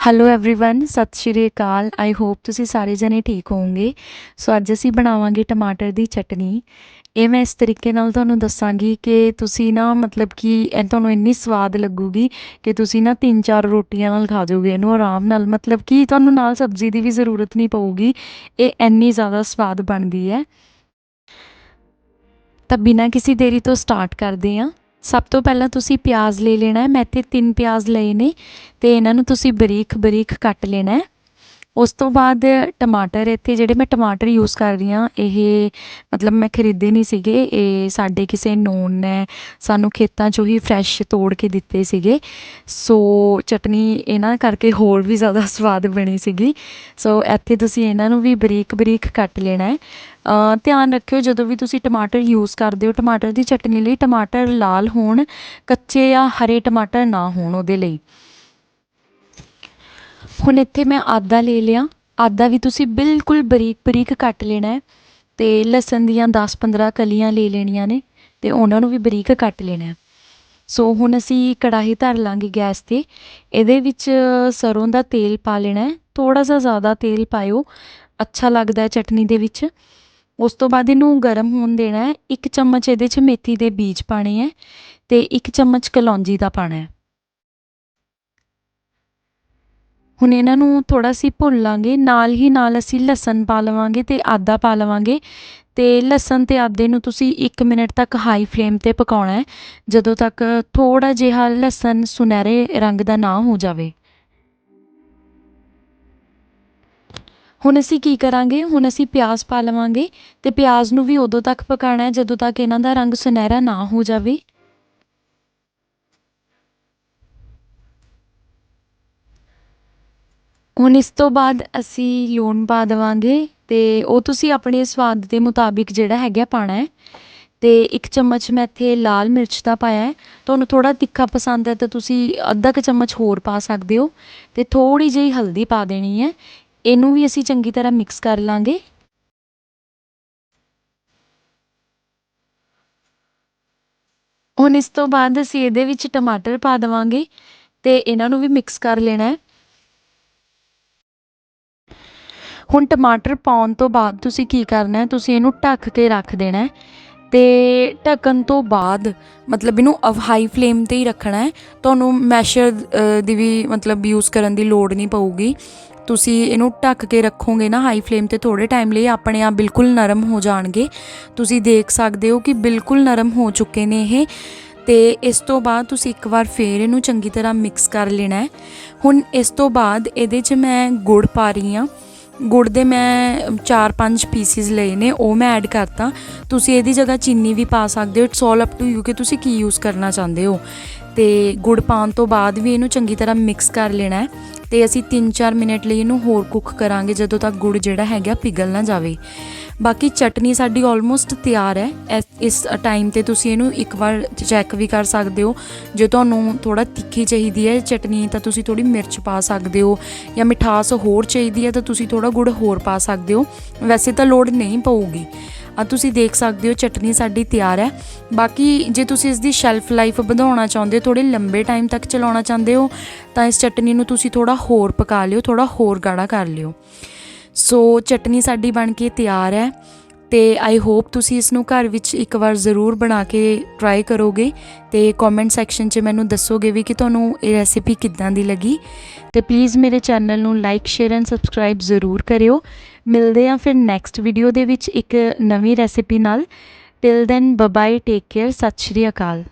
Hello everyone ਸਤਿ ਸ਼੍ਰੀ ਅਕਾਲ I hope ਤੁਸੀਂ ਸਾਰੇ ਜਣੇ ਠੀਕ ਹੋਵੋਗੇ ਸੋ ਅੱਜ ਅਸੀਂ ਬਣਾਵਾਂਗੇ ਟਮਾਟਰ ਦੀ ਚਟਨੀ ਇਹ ਮੈਂ ਇਸ ਤਰੀਕੇ ਨਾਲ ਤੁਹਾਨੂੰ ਦੱਸਾਂਗੀ ਕਿ ਤੁਸੀਂ ਨਾ ਮਤਲਬ ਕਿ ਇਹ ਤੁਹਾਨੂੰ ਇੰਨੀ ਸਵਾਦ ਲੱਗੂਗੀ ਕਿ ਤੁਸੀਂ ਨਾ ਤਿੰਨ ਚਾਰ ਰੋਟੀਆਂ ਨਾਲ ਖਾ ਜਾਓਗੇ ਇਹਨੂੰ ਆਰਾਮ ਨਾਲ ਮਤਲਬ ਕਿ ਤੁਹਾਨੂੰ ਨਾਲ ਸਬਜ਼ੀ ਦੀ ਵੀ ਜ਼ਰੂਰਤ ਨਹੀਂ ਪਊਗੀ ਇਹ ਇੰਨੀ ਜ਼ਿਆਦਾ ਸਵਾਦ ਬਣਦੀ ਹੈ ਤਾਂ ਬਿਨਾਂ ਕਿਸੇ ਦੇਰੀ ਤੋਂ ਸਟਾਰਟ ਕਰਦੇ ਹਾਂ ਸਭ ਤੋਂ ਪਹਿਲਾਂ ਤੁਸੀਂ ਪਿਆਜ਼ ਲੈ ਲੈਣਾ ਮੈਂ ਇੱਥੇ ਤਿੰਨ ਪਿਆਜ਼ ਲਏ ਨੇ ਅਤੇ ਇਹਨਾਂ ਨੂੰ ਤੁਸੀਂ ਬਰੀਕ ਬਰੀਕ ਕੱਟ ਲੈਣਾ ਉਸ ਤੋਂ ਬਾਅਦ ਟਮਾਟਰ, ਇੱਥੇ ਜਿਹੜੇ ਮੈਂ ਟਮਾਟਰ ਯੂਜ਼ ਕਰ ਰਹੀ ਹਾਂ, ਇਹ ਮਤਲਬ ਮੈਂ ਖਰੀਦੇ ਨਹੀਂ ਸੀਗੇ। ਇਹ ਸਾਡੇ ਕਿਸੇ ਨੋਨ ਨੇ ਸਾਨੂੰ ਖੇਤਾਂ 'ਚੋਂ ਹੀ ਫਰੈਸ਼ ਤੋੜ ਕੇ ਦਿੱਤੇ ਸੀਗੇ। ਸੋ ਚਟਨੀ ਇਹਨਾਂ ਕਰਕੇ ਹੋਰ ਵੀ ਜ਼ਿਆਦਾ ਸਵਾਦ ਬਣੀ ਸੀਗੀ। ਸੋ ਇੱਥੇ ਤੁਸੀਂ ਇਹਨਾਂ ਨੂੰ ਵੀ ਬਰੀਕ ਬਰੀਕ ਕੱਟ ਲੈਣਾ ਧਿਆਨ ਰੱਖਿਓ ਜਦੋਂ ਵੀ ਤੁਸੀਂ ਟਮਾਟਰ ਯੂਜ਼ ਕਰਦੇ ਹੋ, ਟਮਾਟਰ ਦੀ ਚਟਨੀ ਲਈ ਟਮਾਟਰ ਲਾਲ ਹੋਣ, ਕੱਚੇ ਜਾਂ ਹਰੇ ਟਮਾਟਰ ਨਾ ਹੋਣ ਉਹਦੇ ਲਈ। ਹੁਣ ਇੱਥੇ ਮੈਂ ਆਦਾ ਲੈ ਲਿਆ। ਆਦਾ ਵੀ ਤੁਸੀਂ ਬਿਲਕੁਲ ਬਰੀਕ ਬਰੀਕ ਕੱਟ ਲੈਣਾ ਅਤੇ ਲਸਣ ਦੀਆਂ 10-15 ਕਲੀਆਂ ਲੈ ਲੈਣੀਆਂ ਨੇ ਅਤੇ ਉਹਨਾਂ ਨੂੰ ਵੀ ਬਰੀਕ ਕੱਟ ਲੈਣਾ ਸੋ ਹੁਣ ਅਸੀਂ ਕੜਾਹੀ ਧਰ ਲਾਂਗੇ ਗੈਸ 'ਤੇ। ਇਹਦੇ ਵਿੱਚ ਸਰੋਂ ਦਾ ਤੇਲ ਪਾ ਲੈਣਾ ਥੋੜ੍ਹਾ ਜਿਹਾ ਜ਼ਿਆਦਾ ਤੇਲ ਪਾਇਓ। ਅੱਛਾ ਲੱਗਦਾ ਚਟਨੀ ਦੇ ਵਿੱਚ। ਉਸ ਤੋਂ ਬਾਅਦ ਇਹਨੂੰ ਗਰਮ ਹੋਣ ਦੇਣਾ ਇੱਕ ਚਮਚ ਇਹਦੇ 'ਚ ਮੇਥੀ ਦੇ ਬੀਜ ਪਾਣੇ ਹੈ ਅਤੇ ਇੱਕ ਚਮਚ ਕਲੌਂਜੀ ਦਾ ਪਾਣਾ ਹੁਣ ਇਹਨਾਂ ਨੂੰ ਥੋੜ੍ਹਾ ਅਸੀਂ ਭੁੰਨ ਲਾਂਗੇ, ਨਾਲ ਹੀ ਨਾਲ ਅਸੀਂ ਲਸਣ ਪਾ ਲਵਾਂਗੇ ਅਤੇ ਆਦਾ ਪਾ ਲਵਾਂਗੇ ਅਤੇ ਲਸਣ ਅਤੇ ਆਦੇ ਨੂੰ ਤੁਸੀਂ ਇੱਕ ਮਿੰਟ ਤੱਕ ਹਾਈ ਫਲੇਮ 'ਤੇ ਪਕਾਉਣਾ ਹੈ, ਜਦੋਂ ਤੱਕ ਥੋੜ੍ਹਾ ਜਿਹਾ ਲਸਣ ਸੁਨਹਿਰੇ ਰੰਗ ਦਾ ਨਾ ਹੋ ਜਾਵੇ। ਹੁਣ ਅਸੀਂ ਕੀ ਕਰਾਂਗੇ? ਹੁਣ ਅਸੀਂ ਪਿਆਜ਼ ਪਾ ਲਵਾਂਗੇ ਅਤੇ ਪਿਆਜ਼ ਨੂੰ ਵੀ ਉਦੋਂ ਤੱਕ ਪਕਾਉਣਾ ਜਦੋਂ ਤੱਕ ਇਹਨਾਂ ਦਾ ਰੰਗ ਸੁਨਹਿਰਾ ਨਾ ਹੋ ਜਾਵੇ। ਹੁਣ ਇਸ ਤੋਂ ਬਾਅਦ ਅਸੀਂ ਲੂਣ ਪਾ ਦੇਵਾਂਗੇ ਅਤੇ ਉਹ ਤੁਸੀਂ ਆਪਣੇ ਸਵਾਦ ਦੇ ਮੁਤਾਬਿਕ ਜਿਹੜਾ ਹੈਗਾ ਪਾਉਣਾ ਹੈ। ਅਤੇ ਇੱਕ ਚਮਚ ਮੈਂ ਇੱਥੇ ਲਾਲ ਮਿਰਚ ਦਾ ਪਾਇਆ ਹੈ। ਤੁਹਾਨੂੰ ਥੋੜ੍ਹਾ ਤਿੱਖਾ ਪਸੰਦ ਹੈ ਤਾਂ ਤੁਸੀਂ ਅੱਧਾ ਕੁ ਚਮਚ ਹੋਰ ਪਾ ਸਕਦੇ ਹੋ ਅਤੇ ਥੋੜ੍ਹੀ ਜਿਹੀ ਹਲਦੀ ਪਾ ਦੇਣੀ ਹੈ। ਇਹਨੂੰ ਵੀ ਅਸੀਂ ਚੰਗੀ ਤਰ੍ਹਾਂ ਮਿਕਸ ਕਰ ਲਵਾਂਗੇ ਹੁਣ ਇਸ ਤੋਂ ਬਾਅਦ ਅਸੀਂ ਇਹਦੇ ਵਿੱਚ ਟਮਾਟਰ ਪਾ ਦੇਵਾਂਗੇ ਅਤੇ ਇਹਨਾਂ ਨੂੰ ਵੀ ਮਿਕਸ ਕਰ ਲੈਣਾ ਹੁਣ ਟਮਾਟਰ ਪਾਉਣ ਤੋਂ ਬਾਅਦ ਤੁਸੀਂ ਕੀ ਕਰਨਾ ਤੁਸੀਂ ਇਹਨੂੰ ਢੱਕ ਕੇ ਰੱਖ ਦੇਣਾ ਹੈ ਅਤੇ ਢੱਕਣ ਤੋਂ ਬਾਅਦ ਮਤਲਬ ਇਹਨੂੰ ਹਾਈ ਫਲੇਮ 'ਤੇ ਹੀ ਰੱਖਣਾ ਹੈ। ਤੁਹਾਨੂੰ ਮੈਸ਼ਰ ਦੀ ਵੀ ਮਤਲਬ ਯੂਜ਼ ਕਰਨ ਦੀ ਲੋੜ ਨਹੀਂ ਪਊਗੀ। ਤੁਸੀਂ ਇਹਨੂੰ ਢੱਕ ਕੇ ਰੱਖੋਗੇ ਨਾ ਹਾਈ ਫਲੇਮ 'ਤੇ ਥੋੜੇ ਟਾਈਮ ਲਈ, ਆਪਣੇ ਆਪ ਬਿਲਕੁਲ ਨਰਮ ਹੋ ਜਾਣਗੇ। ਤੁਸੀਂ ਦੇਖ ਸਕਦੇ ਹੋ ਕਿ ਬਿਲਕੁਲ ਨਰਮ ਹੋ ਚੁੱਕੇ ਨੇ ਇਹ। ਅਤੇ ਇਸ ਤੋਂ ਬਾਅਦ ਤੁਸੀਂ ਇੱਕ ਵਾਰ ਫੇਰ ਇਹਨੂੰ ਚੰਗੀ ਤਰ੍ਹਾਂ ਮਿਕਸ ਕਰ ਲੈਣਾ ਹੈ। ਹੁਣ ਇਸ ਤੋਂ ਬਾਅਦ ਇਹਦੇ 'ਚ ਮੈਂ ਗੁੜ ਪਾ ਰਹੀ ਹਾਂ। ਗੁੜ ਦੇ ਮੈਂ 4-5 ਪੀਸਿਸ ਲਏ ਨੇ, ਉਹ ਮੈਂ ਐਡ ਕਰਤਾ। ਤੁਸੀਂ ਇਹਦੀ ਜਗ੍ਹਾ ਚੀਨੀ ਵੀ ਪਾ ਸਕਦੇ ਹੋ। It's all up to you ਕਿ ਤੁਸੀਂ ਕੀ ਯੂਜ਼ ਕਰਨਾ ਚਾਹੁੰਦੇ ਹੋ। ਤੇ ਗੁੜ ਪਾਉਣ ਤੋਂ ਬਾਅਦ ਵੀ ਇਹਨੂੰ ਚੰਗੀ ਤਰ੍ਹਾਂ ਮਿਕਸ ਕਰ ਲੈਣਾ ਹੈ ਤੇ ਅਸੀਂ 3-4 ਮਿੰਟ ਲਈ ਇਹਨੂੰ ਹੋਰ ਕੁੱਕ ਕਰਾਂਗੇ ਜਦੋਂ ਤੱਕ ਗੁੜ ਜਿਹੜਾ ਹੈਗਾ ਪਿਘਲ ਨਾ ਜਾਵੇ। ਬਾਕੀ ਚਟਨੀ ਸਾਡੀ ਆਲਮੋਸਟ ਤਿਆਰ ਹੈ। ਇਸ ਟਾਈਮ ਤੇ ਤੁਸੀਂ ਇਹਨੂੰ ਇੱਕ ਵਾਰ ਚੈੱਕ ਵੀ ਕਰ ਸਕਦੇ ਹੋ। ਜੇ ਤੁਹਾਨੂੰ ਥੋੜਾ ਤਿੱਖੀ ਚਾਹੀਦੀ ਹੈ ਚਟਨੀ, ਤਾਂ ਤੁਸੀਂ ਥੋੜੀ ਮਿਰਚ ਪਾ ਸਕਦੇ ਹੋ ਜਾਂ ਮਿਠਾਸ ਹੋਰ ਚਾਹੀਦੀ ਹੈ, ਤਾਂ ਤੁਸੀਂ ਥੋੜਾ ਗੁੜ ਹੋਰ ਪਾ ਸਕਦੇ ਹੋ। ਵੈਸੇ ਤਾਂ ਲੋੜ ਨਹੀਂ ਪਊਗੀ। ਆ ਤੁਸੀਂ ਦੇਖ ਸਕਦੇ ਹੋ ਚਟਨੀ ਸਾਡੀ ਤਿਆਰ ਹੈ। ਬਾਕੀ ਜੇ ਤੁਸੀਂ ਇਸ ਦੀ ਸ਼ੈਲਫ ਲਾਈਫ ਵਧਾਉਣਾ ਚਾਹੁੰਦੇ ਹੋ ਥੋੜੇ ਲੰਬੇ ਟਾਈਮ ਤੱਕ ਚਲਾਉਣਾ ਚਾਹੁੰਦੇ ਹੋ, ਤਾਂ ਇਸ ਚਟਨੀ ਨੂੰ ਤੁਸੀਂ ਥੋੜਾ ਹੋਰ ਪਕਾ ਲਿਓ ਥੋੜਾ ਹੋਰ ਗਾੜਾ ਕਰ ਲਿਓ। ਸੋ ਚਟਨੀ ਸਾਡੀ ਬਣ ਕੇ ਤਿਆਰ ਹੈ। ਤੇ ਆਈ ਹੋਪ ਤੁਸੀਂ ਇਸ ਨੂੰ ਘਰ ਵਿੱਚ ਇੱਕ ਵਾਰ ਜ਼ਰੂਰ ਬਣਾ ਕੇ ਟਰਾਈ ਕਰੋਗੇ ਤੇ ਕਮੈਂਟ ਸੈਕਸ਼ਨ 'ਚ ਮੈਨੂੰ ਦੱਸੋਗੇ ਵੀ ਕਿ ਤੁਹਾਨੂੰ ਇਹ ਰੈਸਿਪੀ ਕਿੱਦਾਂ ਦੀ ਲੱਗੀ। ਤੇ ਪਲੀਜ਼ ਮੇਰੇ ਚੈਨਲ ਨੂੰ ਲਾਈਕ ਸ਼ੇਅਰ ਐਂਡ ਸਬਸਕ੍ਰਾਈਬ ਜ਼ਰੂਰ ਕਰਿਓ। ਮਿਲਦੇ ਆਂ ਫਿਰ ਨੈਕਸਟ ਵੀਡੀਓ ਦੇ ਵਿੱਚ ਇੱਕ ਨਵੀਂ ਰੈਸਿਪੀ ਨਾਲ। Till then bye take care ਸਤਿ ਸ਼੍ਰੀ ਅਕਾਲ।